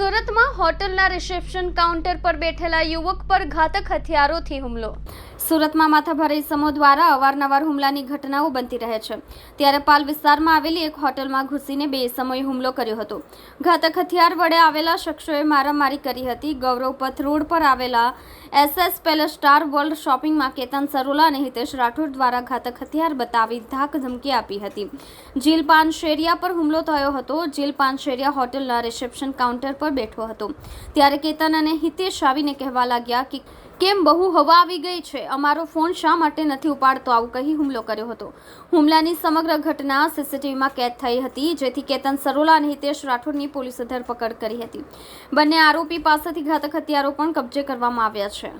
સુરતમાં હોટલના reception counter પર બેઠેલા યુવક પર ઘાતક હથિયારોથી હુમલો. સુરતમાં માથાભારે સમૂહ દ્વારા અવારનવાર હુમલાની ઘટનાઓ બનતી રહે છે. ત્યારે પાલ વિસ્તારમાં આવેલી એક હોટલમાં ઘૂસીને બે સમયે હુમલો કર્યો હતો. ઘાતક હથિયાર વડે આવેલા શખ્સોએ મારામારી કરી હતી. ગૌરવપથ રોડ પર આવેલા એસએસ પેલેસ સ્ટાર વર્લ્ડ શોપિંગમાં કેતન સરોલા અને હિતેશ રાઠોડ દ્વારા ઘાતક હથિયાર બતાવી ધાક ધમકી આપી હતી. જીલ પાનશેરિયા પર હુમલો થયો હતો. જીલ પાનશેરિયા હોટલના રિસેપ્શન કાઉન્ટર પર બેઠો હતો. ત્યારે કેતન અને હિતેશ આવીને કહેવા લાગ્યા કે, કેમ બહુ હવા આવી ગઈ છે? અમારો ફોન શા માટે નથી ઉપાડતો? આવું કહી હુમલો કર્યો હતો. હુમલાની સમગ્ર ઘટના સીસીટીવીમાં કેદ થઈ હતી, જેથી કેતન સરોલા અને હિતેશ રાઠોડની પોલીસે ધરપકડ કરી હતી. બંને આરોપી પાસેથી ઘાતક હથિયારો પણ કબજે કરવામાં આવ્યા છે.